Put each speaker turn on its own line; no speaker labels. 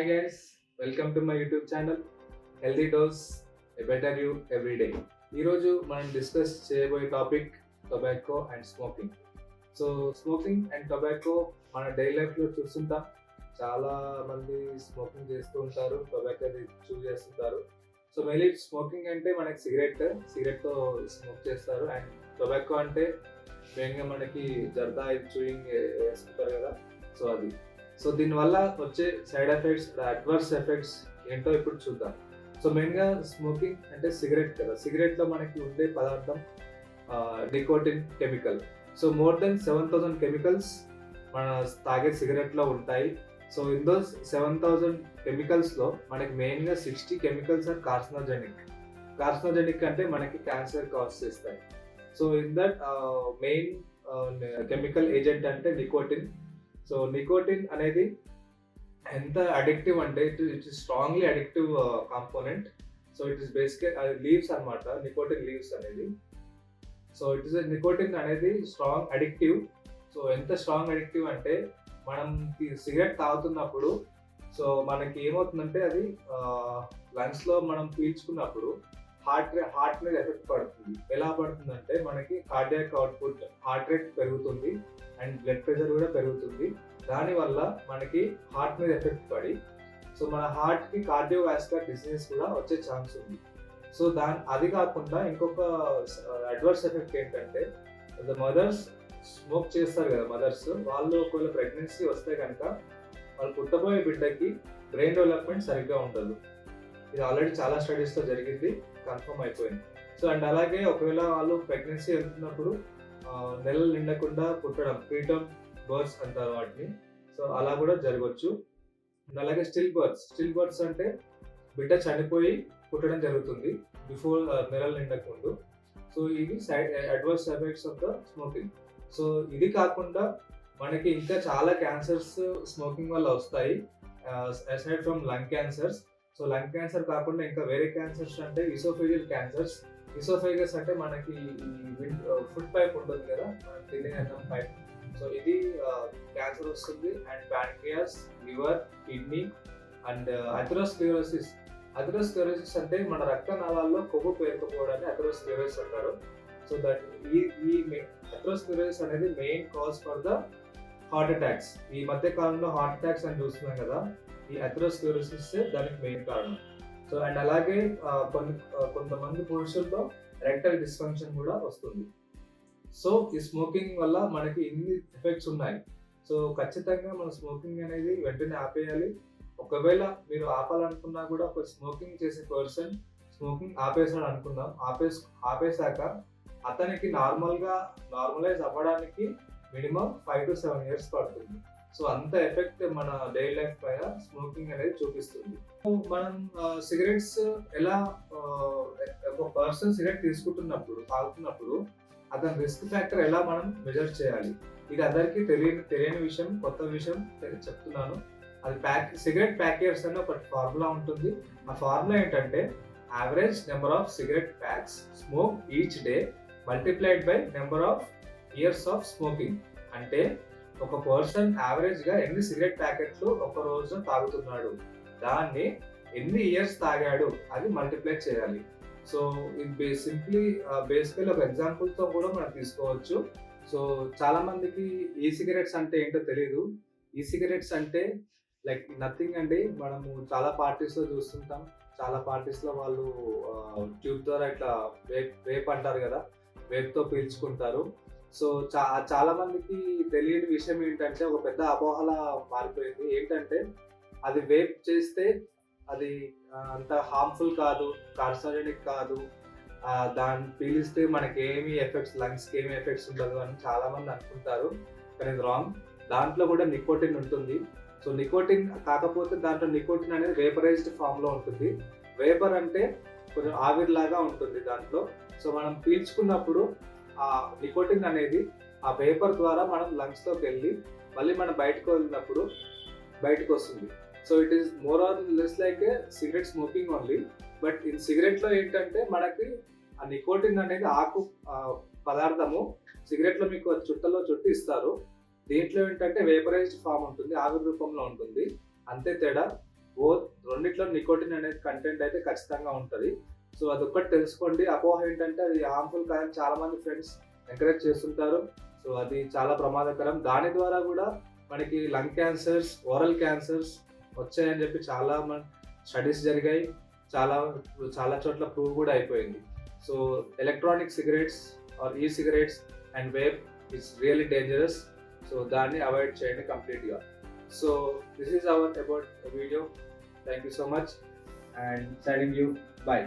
Hi guys welcome to my YouTube channel healthy dose a better you every day ఈరోజు మనం discuss చేయబోయే topic tobacco and smoking so smoking and tobacco మన daily లైఫ్లో చూస్తుంటాం. చాలా మంది స్మోకింగ్ చేస్తూ ఉంటారు టొబాకో చూస్ చేస్తుంటారు. సో మెయిన్లీ స్మోకింగ్ అంటే మనకి సిగరెట్ సిగరెట్తో స్మోక్ చేస్తారు అండ్ టొబాకో అంటే మెయిన్గా మనకి జర్దా చూయింగ్ వేసుకుంటారు కదా. సో అది. సో దీనివల్ల వచ్చే సైడ్ ఎఫెక్ట్స్ అడ్వర్స్ ఎఫెక్ట్స్ ఏంటో ఇప్పుడు చూద్దాం. సో మెయిన్గా స్మోకింగ్ అంటే సిగరెట్ కదా. సిగరెట్లో మనకి ఉండే పదార్థం nicotine chemical so more than seven thousand chemicals మన తాగే సిగరెట్లో ఉంటాయి. సో ఇందో సెవెన్ థౌజండ్ కెమికల్స్లో మనకి మెయిన్గా sixty chemicals are carcinogenic. Carcinogenic అంటే మనకి క్యాన్సర్ కాజ్ చేస్తాయి. So in that main chemical agent అంటే నికోటిన్ సో నికోటిన్ అనేది ఎంత అడిక్టివ్ అంటే it it is strongly addictive component so it is basic అది లీవ్స్ అనమాట నికోటిన్ లీవ్స్ అనేది. సో ఇట్ ఇస్ నికోటిన్ అనేది స్ట్రాంగ్ అడిక్టివ్ సో ఎంత స్ట్రాంగ్ అడిక్టివ్ అంటే మనం సిగరెట్ తాగుతున్నప్పుడు సో మనకి ఏమవుతుందంటే అది uh, లంగ్స్లో మనం పీల్చుకున్నప్పుడు హార్ట్ రే హార్ట్ మీద ఎఫెక్ట్ పడుతుంది. ఎలా పడుతుందంటే మనకి కార్డియాక్ అవుట్పుట్ హార్ట్ రేట్ పెరుగుతుంది అండ్ బ్లడ్ ప్రెషర్ కూడా పెరుగుతుంది. దానివల్ల మనకి హార్ట్ మీద ఎఫెక్ట్ పడి సో మన హార్ట్కి కార్డియో వాస్కులర్ డిసీజెస్ కూడా వచ్చే ఛాన్స్ ఉంది. సో దాని అది కాకుండా ఇంకొక అడ్వర్స్ ఎఫెక్ట్ ఏంటంటే ద మదర్స్ స్మోక్ చేస్తారు కదా మదర్స్ వాళ్ళు ఒకవేళ ప్రెగ్నెన్సీ వస్తే కనుక వాళ్ళు పుట్టబోయే బిడ్డకి బ్రెయిన్ డెవలప్మెంట్ సరిగ్గా ఉండదు. ఇది ఆల్రెడీ చాలా స్టడీస్తో జరిగింది. కన్ఫర్మ్ అయిపోయింది. సో అండ్ అలాగే ఒకవేళ వాళ్ళు ప్రెగ్నెన్సీ వెళ్తున్నప్పుడు నెలలు నిండకుండా పుట్టడం ప్రీటమ్ బర్డ్స్ అంటారు వాటిని. సో అలా కూడా జరగవచ్చు అండ్ అలాగే స్టిల్ బర్డ్స్ స్టిల్ బర్డ్స్ అంటే బిడ్డ చనిపోయి పుట్టడం జరుగుతుంది బిఫోర్ నెలలు నిండకముందు. సో ఇది side adverse effects of the smoking. So ఇది కాకుండా మనకి ఇంకా చాలా క్యాన్సర్స్ స్మోకింగ్ వల్ల వస్తాయి. Aside from lung cancers. So lung cancer కాకుండా ఇంకా వేరే క్యాన్సర్స్ అంటే ఇసోఫేజియల్ క్యాన్సర్స్ ఇసోఫేగస్ అంటే మనకి ఫుడ్ పైప్ ఉంటుంది కదా మనం తినే అన్నం పైప్ సో ఇది క్యాన్సర్ వస్తుంది and pancreas liver kidney and atherosclerosis atherosclerosis అంటే మన రక్త నాళాల్లో కొవ్వు పేరుకుపోవడాన్ని అథెరోస్క్లిరోసిస్ అంటారు. సో దట్ ఈ ఈ అథెరోస్క్లిరోసిస్ అనేది main cause for the heart attacks ఈ మధ్య కాలంలో హార్ట్ అటాక్స్ అని చూస్తున్నాం కదా. ఈ అథెరోస్క్లిరోసిస్ దానికి మెయిన్ కారణం. సో అండ్ అలాగే కొన్ని కొంతమంది పురుషుల్లో రెక్టల్ డిస్ఫంక్షన్ కూడా వస్తుంది. సో ఈ స్మోకింగ్ వల్ల మనకి ఇన్ని ఎఫెక్ట్స్ ఉన్నాయి. సో ఖచ్చితంగా మన స్మోకింగ్ అనేది వెంటనే ఆపేయాలి. ఒకవేళ మీరు ఆపాలనుకున్నా కూడా ఒక స్మోకింగ్ చేసే పర్సన్ స్మోకింగ్ ఆపేసాడు అనుకుందాం. ఆపేస్ ఆపేశాక అతనికి నార్మల్గా నార్మలైజ్ అవ్వడానికి minimum five to seven years పడుతుంది. సో అంత ఎఫెక్ట్ మన డైలీ లైఫ్ పైన స్మోకింగ్ అనేది చూపిస్తుంది. మనం సిగరెట్స్ ఎలా ఒక పర్సన్ సిగరెట్ తీసుకుంటున్నప్పుడు తాగుతున్నప్పుడు అతని రిస్క్ ఫ్యాక్టర్ ఎలా మనం మెజర్ చేయాలి? ఇది అందరికీ తెలియని తెలియని విషయం కొత్త విషయం చెప్తున్నాను. అది ప్యాక్ సిగరెట్ ప్యాకేర్స్ అనే ఒక ఫార్ములా ఉంటుంది. ఆ ఫార్ములా ఏంటంటే average number of cigarette packs smoke each day multiplied by number of years of smoking. అంటే ఒక పర్సన్ యావరేజ్గా ఎన్ని సిగరెట్ ప్యాకెట్లు ఒక రోజు తాగుతున్నాడు? దాన్ని ఎన్ని ఇయర్స్ తాగాడు? అది మల్టిప్లై చేయాలి. సో ఇది సింప్లీ బేసికల్ ఒక ఎగ్జాంపుల్తో కూడా మనం తీసుకోవచ్చు. సో చాలా మందికి ఈ సిగరెట్స్ అంటే ఏంటో తెలియదు ఈ సిగరెట్స్ అంటే లైక్ నథింగ్ అండి. మనము చాలా పార్టీస్లో చూస్తుంటాం. చాలా పార్టీస్లో వాళ్ళు ట్యూబ్ ద్వారా ఇట్లా వేప్ వేప్ అంటారు కదా? వేప్తో పీల్చుకుంటారు. సో చా చాలా మందికి తెలియని విషయం ఏంటంటే ఒక పెద్ద అపోహల మారిపోయింది. ఏంటంటే అది వేప్ చేస్తే అది అంత హార్మ్ఫుల్ కాదు కార్సోజెనిక్ కాదు. దాన్ని పీలిస్తే మనకి ఏమి ఎఫెక్ట్స్ లంగ్స్కి ఏమి ఎఫెక్ట్స్ ఉండదు అని చాలా మంది అనుకుంటారు. కానీ రాంగ్ దాంట్లో కూడా నికోటిన్ ఉంటుంది. సో నికోటిన్ కాకపోతే దాంట్లో నికోటిన్ అనేది వేపరైజ్డ్ ఫామ్లో ఉంటుంది. వేపర్ అంటే కొంచెం ఆవిరిలాగా ఉంటుంది దాంట్లో. సో మనం పీల్చుకున్నప్పుడు ఆ నికోటిన్ అనేది ఆ వేపర్ ద్వారా మనం లంగ్స్లోకి వెళ్ళి మళ్ళీ మనం బయటకు వెళ్ళినప్పుడు బయటకు వస్తుంది. So it is more or less like a cigarette smoking only but in సిగరెట్లో ఏంటంటే మనకి ఆ నికోటిన్ అనేది ఆకు పదార్థము సిగరెట్లో మీకు చుట్టలో చుట్టి ఇస్తారు. దీంట్లో ఏంటంటే వేపరైజ్డ్ ఫామ్ ఉంటుంది ఆవిరి రూపంలో ఉంటుంది. అంతే తేడా బోత్ రెండిట్లో నికోటిన్ అనేది కంటెంట్ అయితే ఖచ్చితంగా ఉంటుంది. సో అది ఒక్కటి తెలుసుకోండి. అపోహ ఏంటంటే అది హార్మ్ఫుల్ కాదని చాలా మంది ఫ్రెండ్స్ ఎంకరేజ్ చేస్తుంటారు. సో అది చాలా ప్రమాదకరం. దాని ద్వారా కూడా మనకి లంగ్ క్యాన్సర్స్ ఓరల్ క్యాన్సర్స్ వచ్చాయని చెప్పి చాలా మన స్టడీస్ జరిగాయి. చాలా చాలా చోట్ల ప్రూవ్ కూడా అయిపోయింది. So electronic cigarettes or e cigarettes and vape it's really dangerous so దాన్ని అవాయిడ్ చేయండి కంప్లీట్గా so this is our about video thank you so much and siding you bye